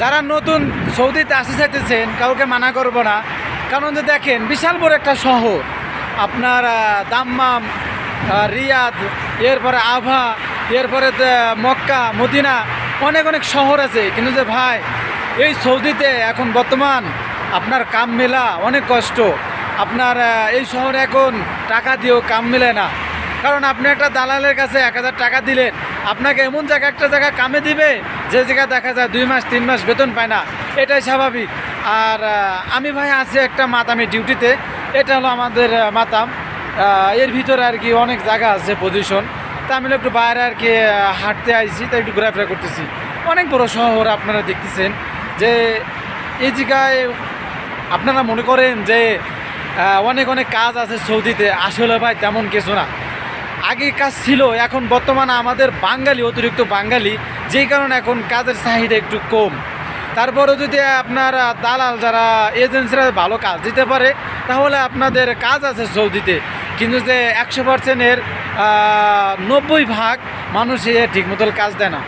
যারা নতুন সৌদিতে আসতে চাইতেছেন, কাউকে মানা করব না। কারণ যে দেখেন, বিশাল বড় একটা শহর। আপনার দাম্মাম রিয়াদ, এরপরে আভা, এরপরে মক্কা, মদিনা, অনেক অনেক শহর আছে। কিন্তু যে ভাই, এই সৌদিতে এখন বর্তমান আপনার কাম মেলা অনেক কষ্ট। আপনার এই শহরে এখন টাকা দিয়েও কাম মেলে না। কারণ আপনি একটা দালালের কাছে এক হাজার টাকা দিলেন, আপনাকে এমন জায়গা একটা জায়গা কামে দিবে যে জায়গায় দেখা যায় দুই মাস, তিন মাস বেতন পায় না, এটাই স্বাভাবিক। আর আমি ভাই আছি একটা মাতামি ডিউটিতে, এটা হলো আমাদের মাতাম। এর ভিতরে আর কি অনেক জায়গা আছে পজিশন তা আমি একটু বাইরে আর কি হাঁটতে আইছি, তাই একটু ঘোরাফেরা করতেছি। অনেক বড় শহর আপনারা দেখতেছেন যে এই জায়গায় আপনারা মনে করেন যে অনেক অনেক কাজ আছে সৌদিতে, আসলে ভাই তেমন কিছু না। আগে কাজ ছিল, এখন বর্তমানে আমাদের বাঙালি, অতিরিক্ত বাঙালি, যেই কারণে এখন কাজের চাহিদা একটু কম। তারপরে যদি আপনার দালাল যারা এজেন্সিরা ভালো কাজ দিতে পারে, তাহলে আপনাদের কাজ আছে সৌদিতে কিন্তু যে একশো পার্সেন্টের নব্বই ভাগ মানুষ এ ঠিক মতো কাজ দেয় না।